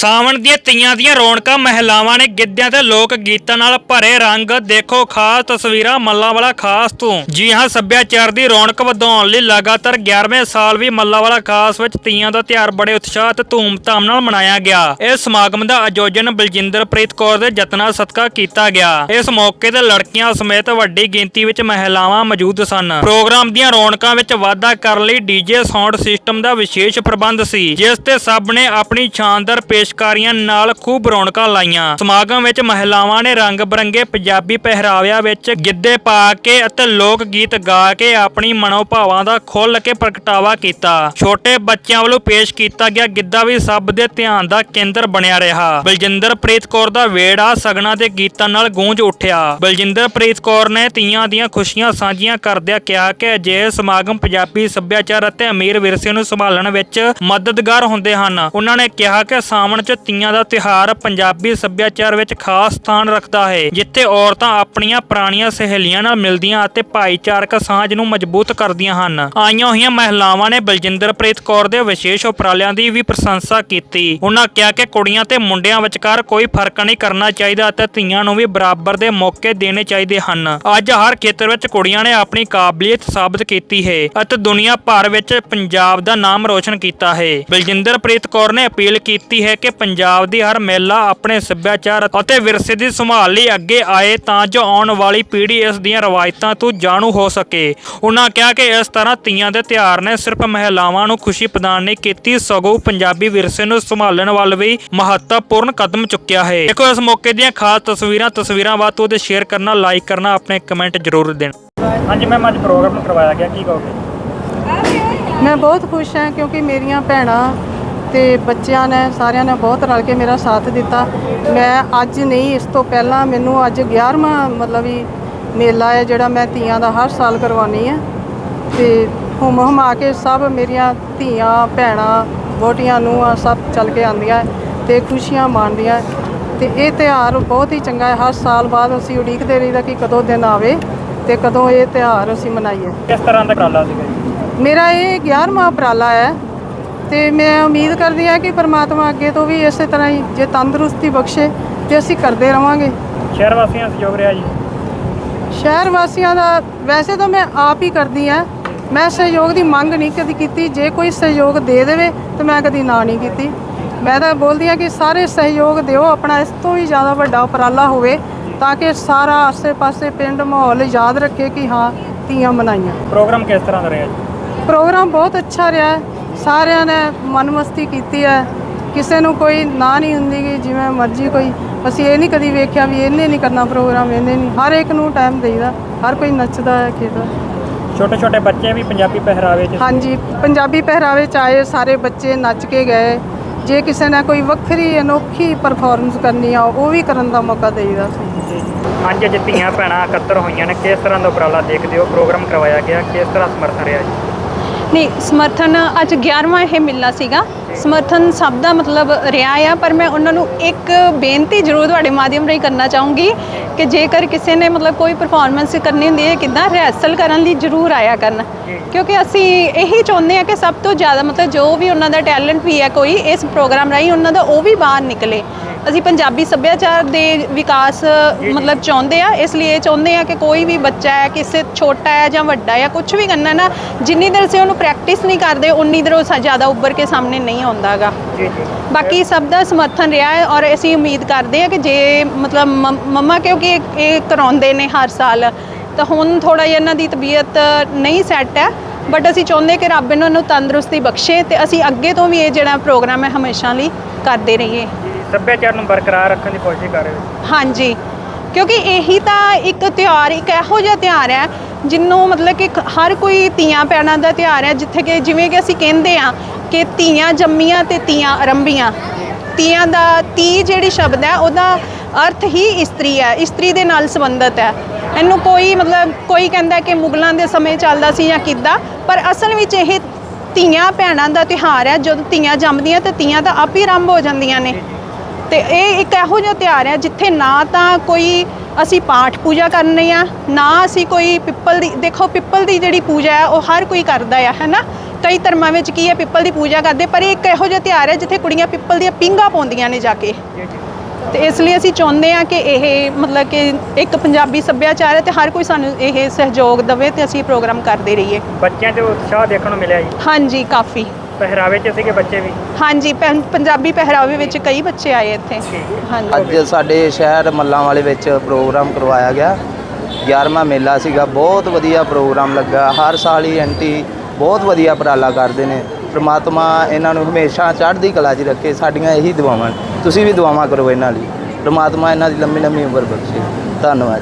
ਸਾਵਣ ਦੀਆਂ ਤੀਆਂ ਦੀਆਂ ਰੌਣਕਾਂ ਮਹਿਲਾਵਾਂ ਨੇ ਗਿੱਧਿਆਂ ਤੇ ਲੋਕ ਗੀਤਾਂ ਨਾਲ ਭਰੇ ਰੰਗ। ਦੇਖੋ ਖਾਸ ਤਸਵੀਰਾਂ ਮੱਲਾਵਾਲਾ ਖਾਸ ਤੋਂ। ਜੀ ਹਾਂ, ਸੱਭਿਆਚਾਰ ਦੀ ਰੌਣਕ ਵਧਾਉਣ ਲਈ ਲਗਾਤਾਰ 11ਵੇਂ ਸਾਲ ਵੀ ਮੱਲਾਵਾਲਾ ਖਾਸ ਵਿੱਚ ਤੀਆਂ ਦਾ ਤਿਉਹਾਰ ਬੜੇ ਉਤਸ਼ਾਹ ਤੇ ਧੂਮਧਾਮ ਨਾਲ ਮਨਾਇਆ ਗਿਆ। ਇਸ ਸਮਾਗਮ ਦਾ ਆਯੋਜਨ ਬਲਜਿੰਦਰਪ੍ਰੀਤ ਕੌਰ ਦੇ ਯਤਨਾਂ ਸਦਕਾ ਕੀਤਾ ਗਿਆ। ਇਸ ਮੌਕੇ ਤੇ ਲੜਕੀਆਂ ਸਮੇਤ ਵੱਡੀ ਗਿਣਤੀ ਵਿੱਚ ਮਹਿਲਾਵਾਂ ਮੌਜੂਦ ਸਨ। ਪ੍ਰੋਗਰਾਮ ਦੀਆਂ ਰੌਣਕਾਂ ਵਿੱਚ ਵਾਧਾ ਕਰਨ ਲਈ ਡੀਜੇ ਸਾਊਂਡ ਸਿਸਟਮ ਦਾ ਵਿਸ਼ੇਸ਼ ਪ੍ਰਬੰਧ ਸੀ, ਜਿਸ ਤੇ ਸਭ ਨੇ ਆਪਣੀ ਸ਼ਾਨਦਾਰ ਪੇਸ਼ ਪੇਸ਼ਕਾਰੀਆਂ ਨਾਲ ਖੂਬ ਰੌਣਕਾਂ ਲਾਈਆਂ। ਸਮਾਗਮ ਵਿੱਚ ਮਹਿਲਾਵਾਂ ਨੇ ਰੰਗ ਬਰੰਗੇ ਪੰਜਾਬੀ ਪਹਿਰਾਵਿਆਂ ਵਿੱਚ ਗਿੱਧੇ ਪਾ ਕੇ ਅਤੇ ਲੋਕ ਗੀਤ ਗਾ ਕੇ ਆਪਣੀ ਮਨੋਭਾਵਾਂ ਦਾ ਖੁੱਲ੍ਹ ਕੇ ਪ੍ਰਗਟਾਵਾ ਕੀਤਾ। ਛੋਟੇ ਬੱਚਿਆਂ ਵੱਲੋਂ ਪੇਸ਼ ਕੀਤਾ ਗਿਆ ਗਿੱਧਾ ਵੀ ਸਭ ਦੇ ਧਿਆਨ ਦਾ ਕੇਂਦਰ ਬਣਿਆ ਰਿਹਾ। ਬਲਜਿੰਦਰਪ੍ਰੀਤ ਕੌਰ ਦਾ ਵੇੜਾ ਸਗਨਾਂ ਦੇ ਗੀਤਾਂ ਨਾਲ ਗੂੰਜ ਉੱਠਿਆ। ਬਲਜਿੰਦਰ ਪ੍ਰੀਤ ਕੌਰ ਨੇ ਤੀਆਂ ਦੀਆਂ ਖੁਸ਼ੀਆਂ ਸਾਂਝੀਆਂ ਕਰਦਿਆਂ ਕਿਹਾ ਕਿ ਅਜਿਹੇ ਸਮਾਗਮ ਪੰਜਾਬੀ ਸੱਭਿਆਚਾਰ ਅਤੇ ਅਮੀਰ ਵਿਰਸੇ ਨੂੰ ਸੰਭਾਲਣ ਵਿੱਚ ਮਦਦਗਾਰ ਹੁੰਦੇ ਹਨ। ਉਹਨਾਂ ਨੇ ਕਿਹਾ ਕਿ ਸਾਵਣ 'ਚ ਤੀਆਂ ਦਾ ਤਿਉਹਾਰ ਪੰਜਾਬੀ ਸੱਭਿਆਚਾਰ ਵਿੱਚ ਖਾਸ ਸਥਾਨ ਰੱਖਦਾ ਹੈ, ਜਿੱਥੇ ਔਰਤਾਂ ਆਪਣੀਆਂ ਪੁਰਾਣੀਆਂ ਸਹੇਲੀਆਂ ਨਾਲ ਮਿਲਦੀਆਂ ਅਤੇ ਭਾਈਚਾਰਕ ਸਾਂਝ ਨੂੰ ਮਜ਼ਬੂਤ ਕਰਦੀਆਂ ਹਨ। ਆਈਆਂ ਹੋਈਆਂ ਮਹਿਲਾਵਾਂ ਨੇ ਬਲਜਿੰਦਰਪ੍ਰੀਤ ਕੌਰ ਦੇ ਵਿਸ਼ੇਸ਼ ਉਪਰਾਲਿਆਂ ਦੀ ਵੀ ਪ੍ਰਸ਼ੰਸਾ ਕੀਤੀ। ਉਹਨਾਂ ਕਿਹਾ ਕਿ ਕੁੜੀਆਂ ਤੇ ਮੁੰਡਿਆਂ ਵਿਚਕਾਰ ਕੋਈ ਫ਼ਰਕ ਨਹੀਂ ਕਰਨਾ ਚਾਹੀਦਾ ਅਤੇ ਧੀਆਂ ਨੂੰ ਵੀ ਬਰਾਬਰ ਦੇ ਮੌਕੇ ਦੇਣੇ ਚਾਹੀਦੇ ਹਨ। ਅੱਜ ਹਰ ਖੇਤਰ ਵਿੱਚ ਕੁੜੀਆਂ ਨੇ ਆਪਣੀ ਕਾਬਲੀਅਤ ਸਾਬਤ ਕੀਤੀ ਹੈ ਅਤੇ ਦੁਨੀਆ ਭਰ ਵਿੱਚ ਪੰਜਾਬ ਦਾ ਨਾਮ ਰੋਸ਼ਨ ਕੀਤਾ ਹੈ। ਬਲਜਿੰਦਰਪ੍ਰੀਤ ਕੌਰ ਨੇ ਅਪੀਲ ਕੀਤੀ ਹੈ ਕਿ ਪੰਜਾਬ ਦੀ ਹਰ ਮਹਿਲਾ ਆਪਣੇ ਸੱਭਿਆਚਾਰ ਅਤੇ ਵਿਰਸੇ ਦੀ ਸੰਭਾਲ ਲਈ ਅੱਗੇ ਆਏ ਤਾਂ ਜੋ ਆਉਣ ਵਾਲੀ ਪੀੜ੍ਹੀ ਇਸ ਦੀਆਂ ਰਵਾਇਤਾਂ ਤੋਂ ਜਾਣੂ ਹੋ ਸਕੇ। ਉਹਨਾਂ ਕਿਹਾ ਕਿ ਇਸ ਤਰ੍ਹਾਂ ਤੀਆਂ ਦੇ ਤਿਉਹਾਰ ਨੇ ਸਿਰਫ ਮਹਿਲਾਵਾਂ ਨੂੰ ਖੁਸ਼ੀ ਪ੍ਰਦਾਨ ਨਹੀਂ ਕੀਤੀ ਸਗੋਂ ਪੰਜਾਬੀ ਵਿਰਸੇ ਨੂੰ ਸੰਭਾਲਣ ਵੱਲ ਵੀ ਮਹੱਤਵਪੂਰਨ ਕਦਮ ਚੁੱਕਿਆ ਹੈ। ਦੇਖੋ ਇਸ ਮੌਕੇ ਦੀਆਂ ਖਾਸ ਤਸਵੀਰਾਂ ਤਸਵੀਰਾਂ ਬਾਅਦ ਤੋਂ ਸ਼ੇਅਰ ਕਰਨਾ ਲਾਈਕ ਕਰਨਾ ਆਪਣੇ ਕਮੈਂਟ ਜ਼ਰੂਰ ਦੇਣਾ। ਹਾਂਜੀ ਮੈਮ ਅੱਜ ਪ੍ਰੋਗਰਾਮ ਕਰਵਾਇਆ ਗਿਆ ਕੀ ਕਹੋਗੇ? ਮੈਂ ਬਹੁਤ ਖੁਸ਼ ਹਾਂ ਕਿਉਂਕਿ ਮੇਰੀਆਂ ਭੈਣਾਂ ਤੇ ਬੱਚਿਆਂ ਨੇ ਸਾਰਿਆਂ ਨੇ ਬਹੁਤ ਰਲ ਕੇ ਮੇਰਾ ਸਾਥ ਦਿੱਤਾ। ਮੈਂ ਅੱਜ ਨਹੀਂ ਇਸ ਤੋਂ ਪਹਿਲਾਂ ਮੈਨੂੰ ਅੱਜ 11ਵਾਂ ਮਤਲਬ ਵੀ ਮੇਲਾ ਹੈ ਜਿਹੜਾ ਮੈਂ ਤੀਆਂ ਦਾ ਹਰ ਸਾਲ ਕਰਵਾਉਣੀ ਹੈ। ਤੇ ਹੁਮ ਹੁਮਾ ਕੇ ਸਭ ਮੇਰੀਆਂ ਧੀਆਂ ਭੈਣਾਂ ਵੋਟੀਆਂ ਨੂੰ ਸਭ ਚੱਲ ਕੇ ਆਉਂਦੀਆਂ ਤੇ ਖੁਸ਼ੀਆਂ ਮਾਣਦੀਆਂ ਤੇ ਇਹ ਤਿਉਹਾਰ ਬਹੁਤ ਹੀ ਚੰਗਾ ਹੈ। ਹਰ ਸਾਲ ਬਾਅਦ ਅਸੀਂ ਉਡੀਕਦੇ ਰਹੀਦਾ ਕਿ ਕਦੋਂ ਦਿਨ ਆਵੇ ਤੇ ਕਦੋਂ ਇਹ ਤਿਉਹਾਰ ਅਸੀਂ ਮਨਾਈਏ। ਕਿਸ ਤਰ੍ਹਾਂ ਦਾ ਉਪਰਾਲਾ ਸੀਗਾ ਜੀ? ਮੇਰਾ ਇਹ 11ਵਾਂ ਉਪਰਾਲਾ ਹੈ। ਤੇ ਮੈਂ ਉਮੀਦ ਕਰਦੀ ਹਾਂ ਕਿ ਪ੍ਰਮਾਤਮਾ ਅੱਗੇ ਤੋਂ ਵੀ ਇਸੇ ਤਰ੍ਹਾਂ ਹੀ ਜੇ ਤੰਦਰੁਸਤੀ ਬਖਸ਼ੇ ਤੇ ਅਸੀਂ ਕਰਦੇ ਰਵਾਂਗੇ। ਸ਼ਹਿਰ ਵਾਸੀਆਂ ਦਾ ਸਹਿਯੋਗ ਰਿਹਾ ਜੀ। ਸ਼ਹਿਰ ਵਾਸੀਆਂ ਦਾ ਵੈਸੇ ਤਾਂ ਮੈਂ ਆਪ ਹੀ ਕਰਦੀ ਹਾਂ। ਮੈਂ ਸਹਿਯੋਗ ਦੀ ਮੰਗ ਨਹੀਂ ਕਦੀ ਕੀਤੀ। ਜੇ ਕੋਈ ਸਹਿਯੋਗ ਦੇ ਦੇਵੇ ਤਾਂ ਮੈਂ ਕਦੀ ਨਾ ਨਹੀਂ ਕੀਤੀ। ਮੈਂ ਤਾਂ ਬੋਲਦੀ ਹਾਂ ਕਿ ਸਾਰੇ ਸਹਿਯੋਗ ਦਿਓ। ਆਪਣਾ ਇਸ ਤੋਂ ਵੀ ਜ਼ਿਆਦਾ ਵੱਡਾ ਉਪਰਾਲਾ ਹੋਵੇ ਤਾਂ ਕਿ ਸਾਰਾ ਆਸੇ-ਪਾਸੇ ਪਿੰਡ ਮਾਹੌਲ ਯਾਦ ਰੱਖੇ ਕਿ ਹਾਂ ਤੀਆਂ ਮਨਾਈਆਂ। ਪ੍ਰੋਗਰਾਮ ਕਿਸ ਤਰ੍ਹਾਂ ਦਾ ਰਿਹਾ ਜੀ? ਪ੍ਰੋਗਰਾਮ ਬਹੁਤ ਅੱਛਾ ਰਿਹਾ। ਸਾਰਿਆਂ ਨੇ ਮਨਮਸਤੀ ਕੀਤੀ ਹੈ। ਕਿਸੇ ਨੂੰ ਕੋਈ ਨਾ ਨਹੀਂ ਹੁੰਦੀ ਕਿ ਜਿਵੇਂ ਮਰਜ਼ੀ ਕੋਈ। ਅਸੀਂ ਇਹ ਨਹੀਂ ਕਦੀ ਵੇਖਿਆ ਵੀ ਇਹਨੇ ਨਹੀਂ ਕਰਨਾ ਪ੍ਰੋਗਰਾਮ ਇਹਨੇ ਨਹੀਂ। ਹਰ ਇੱਕ ਨੂੰ ਟਾਈਮ ਦੇਈਦਾ। ਹਰ ਕੋਈ ਨੱਚਦਾ ਹੈ ਖੇਡਦਾ ਛੋਟੇ ਛੋਟੇ ਬੱਚੇ ਵੀ ਪੰਜਾਬੀ ਪਹਿਰਾਵੇ 'ਚ? ਹਾਂਜੀ ਪੰਜਾਬੀ ਪਹਿਰਾਵੇ ਚ ਆਏ ਸਾਰੇ ਬੱਚੇ ਨੱਚ ਕੇ ਗਏ। ਜੇ ਕਿਸੇ ਨੇ ਕੋਈ ਵੱਖਰੀ ਅਨੋਖੀ ਪਰਫਾਰਮੈਂਸ ਕਰਨੀ ਆ ਉਹ ਵੀ ਕਰਨ ਦਾ ਮੌਕਾ ਦੇਈਦਾ ਸੀ। ਅੱਜ ਧੀਆਂ ਭੈਣਾਂ ਇਕੱਤਰ ਹੋਈਆਂ ਨੇ। ਕਿਸ ਤਰ੍ਹਾਂ ਦਾ ਉਪਰਾਲਾ ਦੇਖਦੇ ਹੋ? ਪ੍ਰੋਗਰਾਮ ਕਰਵਾਇਆ ਗਿਆ। ਕਿਸ ਤਰ੍ਹਾਂ ਸਮਰਥਨ ਰਿਹਾ ਜੀ? ਨਹੀਂ, ਸਮਰਥਨ, ਅੱਜ 11ਵਾਂ ਇਹ ਮਿਲਣਾ ਸੀਗਾ। ਸਮਰਥਨ ਸਭ ਦਾ ਮਤਲਬ ਰਿਹਾ ਆ, ਪਰ ਮੈਂ ਉਹਨਾਂ ਨੂੰ ਇੱਕ ਬੇਨਤੀ ਜ਼ਰੂਰ ਤੁਹਾਡੇ ਮਾਧਿਅਮ ਰਾਹੀਂ ਕਰਨਾ ਚਾਹੂੰਗੀ ਕਿ ਜੇਕਰ ਕਿਸੇ ਨੇ ਮਤਲਬ ਕੋਈ ਪਰਫਾਰਮੈਂਸ ਕਰਨੀ ਹੁੰਦੀ ਹੈ, ਕਿੱਦਾਂ ਰਿਹਰਸਲ ਕਰਨ ਲਈ ਜ਼ਰੂਰ ਆਇਆ ਕਰਨ। ਕਿਉਂਕਿ ਅਸੀਂ ਇਹੀ ਚਾਹੁੰਦੇ ਆ ਕਿ ਸਭ ਤੋਂ ਜ਼ਿਆਦਾ ਮਤਲਬ ਜੋ ਵੀ ਉਹਨਾਂ ਦਾ ਟੈਲੈਂਟ ਵੀ ਹੈ ਕੋਈ, ਇਸ ਪ੍ਰੋਗਰਾਮ ਰਾਹੀਂ ਉਹਨਾਂ ਦਾ ਉਹ ਵੀ ਬਾਹਰ ਨਿਕਲੇ। ਅਸੀਂ ਪੰਜਾਬੀ ਸੱਭਿਆਚਾਰ ਦੇ ਵਿਕਾਸ ਮਤਲਬ ਚਾਹੁੰਦੇ ਆ ਇਸ ਲਈ ਇਹ ਚਾਹੁੰਦੇ ਆ ਕਿ ਕੋਈ ਵੀ ਬੱਚਾ ਹੈ ਕਿਸੇ ਛੋਟਾ ਹੈ ਜਾਂ ਵੱਡਾ ਹੈ ਕੁਝ ਵੀ ਕਰਨਾ ਨਾ ਜਿੰਨੀ ਦੇਰ ਅਸੀਂ ਉਹਨੂੰ ਪ੍ਰੈਕਟਿਸ ਨਹੀਂ ਕਰਦੇ ਉਨੀ ਦੇਰ ਉਹ ਸਾ- ਜ਼ਿਆਦਾ ਉੱਭਰ ਕੇ ਸਾਹਮਣੇ ਨਹੀਂ ਆਉਂਦਾਗਾ। ਜੀ ਜੀ। ਬਾਕੀ ਸਭ ਦਾ ਸਮਰਥਨ ਰਿਹਾ ਹੈ ਔਰ ਅਸੀਂ ਉਮੀਦ ਕਰਦੇ ਹਾਂ ਕਿ ਜੇ ਮਤਲਬ ਮੰਮ- ਕਿਉਂਕਿ ਇਹ ਕਰਾਉਂਦੇ ਨੇ ਹਰ ਸਾਲ ਤਾਂ ਹੁਣ ਥੋੜਾ ਜਿਹਾ ਇਹਨਾਂ ਦੀ ਤਬੀਅਤ ਨਹੀਂ ਸੈੱਟ ਹੈ ਬਟ ਅਸੀਂ ਚਾਹੁੰਦੇ ਕਿ ਰੱਬ ਇਹਨਾਂ ਨੂੰ ਤੰਦਰੁਸਤੀ ਬਖਸ਼ੇ ਤੇ ਅਸੀਂ ਅੱਗੇ ਤੋਂ ਵੀ ਇਹ ਜਿਹੜਾ ਪ੍ਰੋਗਰਾਮ ਹੈ ਹਮੇਸ਼ਾ ਲਈ ਕਰਦੇ ਰਹੀਏ। ਸੱਭਿਆਚਾਰ ਨੂੰ ਬਰਕਰਾਰ ਰੱਖਣ ਦੀ ਕੋਸ਼ਿਸ਼ ਕਰ ਰਹੇ ਹੋ? ਹਾਂਜੀ। ਕਿਉਂਕਿ ਇਹੀ ਤਾਂ ਇੱਕ ਤਿਉਹਾਰ, ਇੱਕ ਇਹੋ ਜਿਹਾ ਤਿਉਹਾਰ ਹੈ ਜਿਹਨੂੰ ਮਤਲਬ ਕਿ ਹਰ ਕੋਈ ਤੀਆਂ ਭੈਣਾਂ ਦਾ ਤਿਉਹਾਰ ਹੈ, ਜਿੱਥੇ ਕਿ ਜਿਵੇਂ ਕਿ ਅਸੀਂ ਕਹਿੰਦੇ ਆ ਕਿ ਧੀਆਂ ਜੰਮੀਆਂ ਤੇ ਤੀਆਂ ਆਰੰਭੀਆਂ ਤੀਆਂ ਦਾ ਤੀ ਜਿਹੜੀ ਸ਼ਬਦ ਹੈ, ਉਹਦਾ ਅਰਥ ਹੀ ਇਸਤਰੀ ਹੈ, ਇਸਤਰੀ ਦੇ ਨਾਲ ਸੰਬੰਧਿਤ ਹੈ। ਇਹਨੂੰ ਕੋਈ ਮਤਲਬ ਕੋਈ ਕਹਿੰਦਾ ਕਿ ਮੁਗਲਾਂ ਦੇ ਸਮੇਂ ਚੱਲਦਾ ਸੀ ਜਾਂ ਕਿੱਦਾਂ, ਪਰ ਅਸਲ ਵਿੱਚ ਇਹ ਧੀਆਂ ਭੈਣਾਂ ਦਾ ਤਿਉਹਾਰ ਹੈ, ਜਦੋਂ ਧੀਆਂ ਜੰਮਦੀਆਂ ਤੇ ਤੀਆਂ ਤਾਂ ਆਪ ਹੀ ਆਰੰਭ ਹੋ ਜਾਂਦੀਆਂ ਨੇ। ਤੇ ਇਹ ਇੱਕ ਇਹੋ ਜਿਹਾ ਤਿਉਹਾਰ ਹੈ ਜਿੱਥੇ ਨਾ ਤਾਂ ਕੋਈ ਅਸੀਂ ਪਾਠ ਪੂਜਾ ਕਰਨੀ ਆ ਨਾ ਅਸੀਂ ਕੋਈ ਪਿੱਪਲ ਦੀ ਦੇਖੋ ਪਿੱਪਲ ਦੀ ਜਿਹੜੀ ਪੂਜਾ ਹੈ ਉਹ ਹਰ ਕੋਈ ਕਰਦਾ ਆ ਹੈਨਾ ਕਈ ਧਰਮਾਂ ਵਿੱਚ ਕੀ ਹੈ ਪਿੱਪਲ ਦੀ ਪੂਜਾ ਕਰਦੇ ਪਰ ਇਹ ਇੱਕ ਇਹੋ ਜਿਹਾ ਤਿਉਹਾਰ ਹੈ ਜਿੱਥੇ ਕੁੜੀਆਂ ਪਿੱਪਲ ਦੀਆਂ ਪਿੰਗਾ ਪਾਉਂਦੀਆਂ ਨੇ ਜਾ ਕੇ। ਤੇ ਇਸ ਲਈ ਅਸੀਂ ਚਾਹੁੰਦੇ ਹਾਂ ਕਿ ਇਹ ਮਤਲਬ ਕਿ ਇੱਕ ਪੰਜਾਬੀ ਸੱਭਿਆਚਾਰ ਹੈ ਤੇ ਹਰ ਕੋਈ ਸਾਨੂੰ ਇਹ ਸਹਿਯੋਗ ਦੇਵੇ ਤੇ ਅਸੀਂ ਪ੍ਰੋਗਰਾਮ ਕਰਦੇ ਰਹੀਏ। ਬੱਚਿਆਂ 'ਚ ਉਤਸ਼ਾਹ ਦੇਖਣ ਨੂੰ ਮਿਲਿਆ ਜੀ। ਹਾਂਜੀ ਕਾਫੀ। ਪਹਿਰਾਵੇ 'ਚ ਸੀਗੇ ਬੱਚੇ ਵੀ? ਹਾਂਜੀ ਪੰ- ਪੰਜਾਬੀ ਪਹਿਰਾਵੇ ਵਿੱਚ ਕਈ ਬੱਚੇ ਆਏ ਇੱਥੇ। ਹਾਂਜੀ। ਅੱਜ ਸਾਡੇ ਸ਼ਹਿਰ ਮੱਲਾਂ ਵਾਲੇ ਵਿੱਚ ਪ੍ਰੋਗਰਾਮ ਕਰਵਾਇਆ ਗਿਆ। 11ਵਾਂ ਮੇਲਾ ਸੀਗਾ ਬਹੁਤ ਵਧੀਆ ਪ੍ਰੋਗਰਾਮ ਲੱਗਾ। ਹਰ ਸਾਲ ਹੀ ਐਂਟੀ ਬਹੁਤ ਵਧੀਆ ਉਪਰਾਲਾ ਕਰਦੇ ਨੇ। ਪ੍ਰਮਾਤਮਾ ਇਹਨਾਂ ਨੂੰ ਹਮੇਸ਼ਾ ਚੜ੍ਹਦੀ ਕਲਾ 'ਚ ਰੱਖੇ ਸਾਡੀਆਂ ਇਹੀ ਦੁਆਵਾਂ ਨੇ। ਤੁਸੀਂ ਵੀ ਦੁਆਵਾਂ ਕਰੋ ਇਹਨਾਂ ਲਈ। ਪ੍ਰਮਾਤਮਾ ਇਹਨਾਂ ਦੀ ਲੰਮੀ ਲੰਮੀ ਉਮਰ ਬਖਸ਼ੇ। ਧੰਨਵਾਦ।